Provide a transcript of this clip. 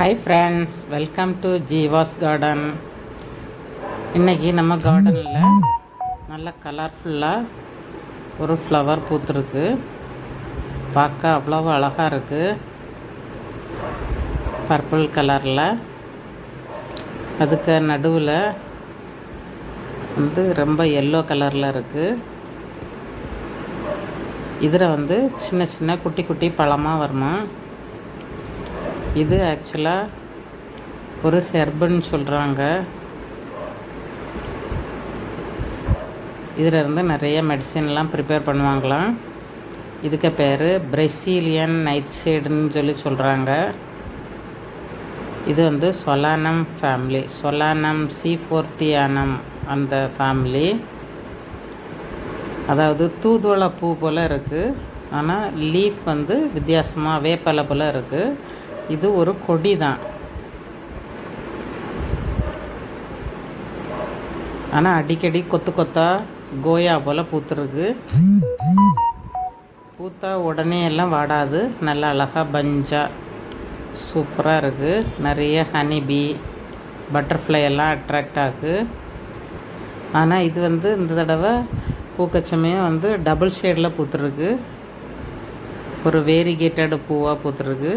Hi friends welcome to Jeeva's garden இன்றைக்கி நம்ம கார்டனில் நல்ல கலர்ஃபுல்லாக ஒரு ஃப்ளவர் பூத்துருக்கு. பார்க்க அவ்வளோ அழகாக இருக்குது பர்பிள் கலரில் அதுக்கு நடுவில் வந்து ரொம்ப எல்லோ கலரில் இருக்குது இதில் வந்து சின்ன சின்ன குட்டி குட்டி பழமாக வருமா? இது ஆக்சுவலாக ஒரு ஹெர்புன்னு சொல்கிறாங்க இதில் இருந்து நிறைய மெடிசின்லாம் ப்ரிப்பேர் பண்ணுவாங்களாம். இதுக்கு பேர் பிரசீலியன் நைட் சைடுன்னு சொல்லி சொல்கிறாங்க இது வந்து சொலானம் ஃபேமிலி சொலானம் சி ஃபோர்த்தியானம் அந்த ஃபேமிலி அதாவது தூதுவளை பூ போல் இருக்குது ஆனால் லீஃப் வந்து வித்தியாசமாக வேப்பலை போல் இருக்குது இது ஒரு கொடி தான். ஆனால் அடிக்கடி கொத்து கொத்தா கோயா போல் பூத்துருக்கு. பூத்தா உடனே எல்லாம் வாடாது. நல்லா அழகாக பஞ்சாக சூப்பராக இருக்குது நிறைய ஹனி பீ பட்டர்ஃப்ளை எல்லாம் அட்ராக்ட் ஆகுது ஆனால் இது வந்து இந்த தடவை பூக்கச்சமையும் வந்து டபுள் ஷேடில் பூத்துருக்கு. ஒரு வேரிகேட்டட் பூவாக பூத்துருக்கு.